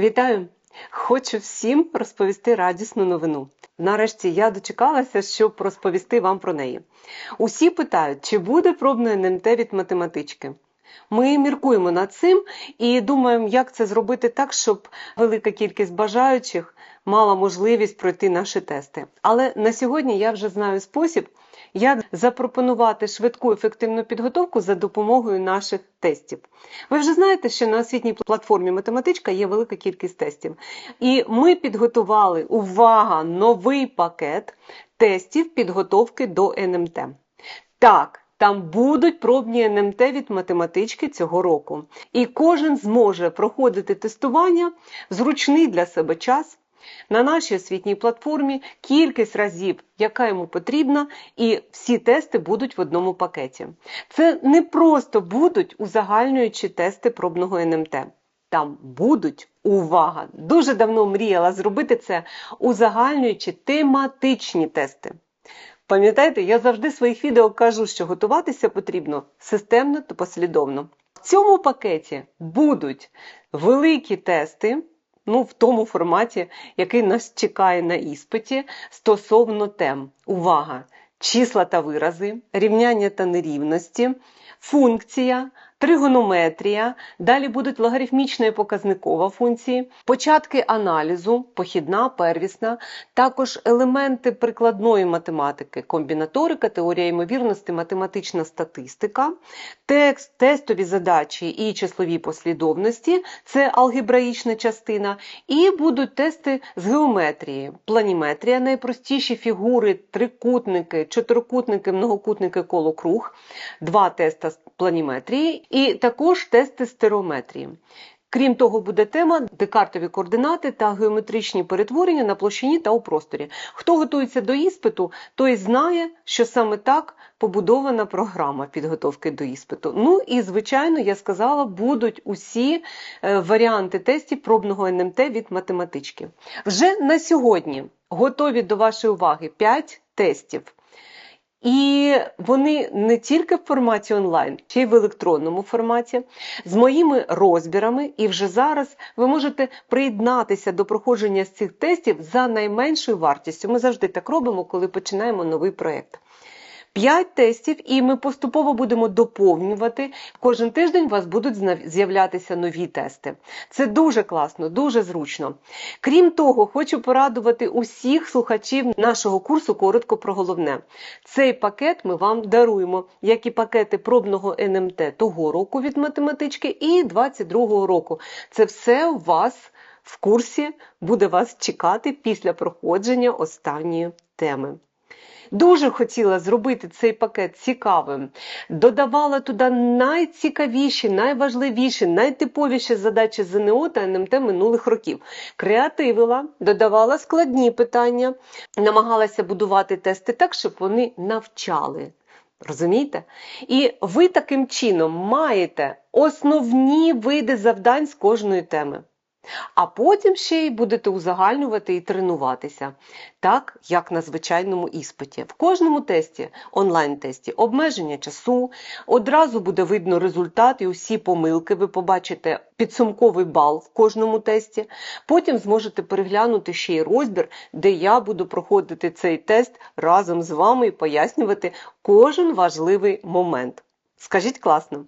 Вітаю! Хочу всім розповісти радісну новину. Нарешті я дочекалася, щоб розповісти вам про неї. Усі питають, чи буде пробне НМТ від математички. Ми міркуємо над цим і думаємо, як це зробити так, щоб велика кількість бажаючих мала можливість пройти наші тести. Але на сьогодні я вже знаю спосіб, як запропонувати швидку ефективну підготовку за допомогою наших тестів. Ви вже знаєте, що на освітній платформі математичка є велика кількість тестів. І ми підготували увага, новий пакет тестів підготовки до НМТ. Так. Там будуть пробні НМТ від математички цього року. І кожен зможе проходити тестування в зручний для себе час на нашій освітній платформі кількість разів, яка йому потрібна, і всі тести будуть в одному пакеті. Це не просто будуть узагальнюючі тести пробного НМТ. Там будуть увага! Дуже давно мріяла зробити це узагальнюючи тематичні тести. Пам'ятаєте, я завжди в своїх відео кажу, що готуватися потрібно системно та послідовно. В цьому пакеті будуть великі тести, ну, в тому форматі, який нас чекає на іспиті, стосовно тем. Увага! Числа та вирази, рівняння та нерівності, функція, тригонометрія, далі будуть логарифмічна і показникова функції, початки аналізу, похідна, первісна, також елементи прикладної математики, комбінаторика, теорія ймовірності, математична статистика, текст, тестові задачі і числові послідовності це алгебраїчна частина, і будуть тести з геометрії, планіметрія, найпростіші фігури, трикутники, чотирикутники, многокутники, колокруг, два теста з планіметрії і також тести стереометрії. Крім того, буде тема декартові координати та геометричні перетворення на площині та у просторі. Хто готується до іспиту, той знає, що саме так побудована програма підготовки до іспиту. Ну і, звичайно, я сказала, будуть усі е, варіанти тестів пробного НМТ від математички. Вже на сьогодні готові до вашої уваги 5 тестів. І вони не тільки в форматі онлайн, ще й в електронному форматі, з моїми розбірами. І вже зараз ви можете приєднатися до проходження з цих тестів за найменшою вартістю. Ми завжди так робимо, коли починаємо новий проєкт. П'ять тестів, і ми поступово будемо доповнювати. Кожен тиждень у вас будуть з'являтися нові тести. Це дуже класно, дуже зручно. Крім того, хочу порадувати усіх слухачів нашого курсу коротко про головне. Цей пакет ми вам даруємо, як і пакети пробного НМТ того року від математички і 22-го року. Це все у вас в курсі буде вас чекати після проходження останньої теми. Дуже хотіла зробити цей пакет цікавим. Додавала туди найцікавіші, найважливіші, найтиповіші задачі ЗНО та НМТ минулих років. Креативила, додавала складні питання, намагалася будувати тести так, щоб вони навчали. Розумієте? І ви таким чином маєте основні види завдань з кожної теми. А потім ще й будете узагальнювати і тренуватися, так як на звичайному іспиті. В кожному тесті, онлайн-тесті, обмеження часу, одразу буде видно результат і усі помилки. Ви побачите підсумковий бал в кожному тесті. Потім зможете переглянути ще й розбір, де я буду проходити цей тест разом з вами і пояснювати кожен важливий момент. Скажіть класно.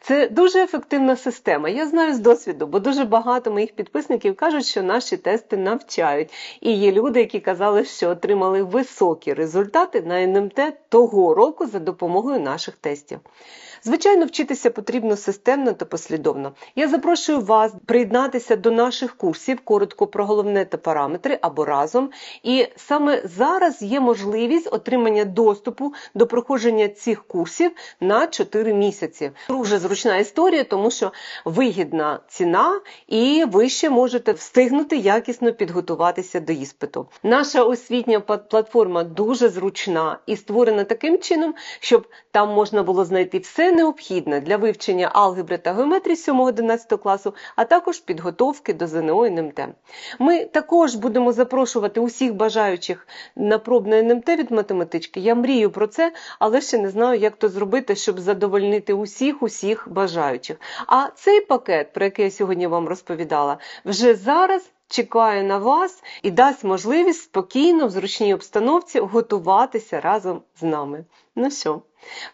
Це дуже ефективна система. Я знаю з досвіду, бо дуже багато моїх підписників кажуть, що наші тести навчають. І є люди, які казали, що отримали високі результати на НМТ того року за допомогою наших тестів. Звичайно, вчитися потрібно системно та послідовно. Я запрошую вас приєднатися до наших курсів коротко про головне та параметри або разом. І саме зараз є можливість отримання доступу до проходження цих курсів на 4 місяці. Дуже зручна історія, тому що вигідна ціна, і ви ще можете встигнути якісно підготуватися до іспиту. Наша освітня платформа дуже зручна і створена таким чином, щоб там можна було знайти все необхідне для вивчення алгебри та геометрії 7-11 класу, а також підготовки до ЗНО і НМТ. Ми також будемо запрошувати усіх бажаючих на пробне НМТ від математички. Я мрію про це, але ще не знаю, як то зробити, щоб задовольнити задовольнити усіх усіх бажаючих. А цей пакет, про який я сьогодні вам розповідала, вже зараз чекає на вас і дасть можливість спокійно в зручній обстановці готуватися разом з нами. Ну що,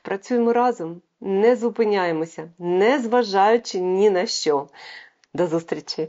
працюємо разом, не зупиняємося, не зважаючи ні на що. До зустрічі!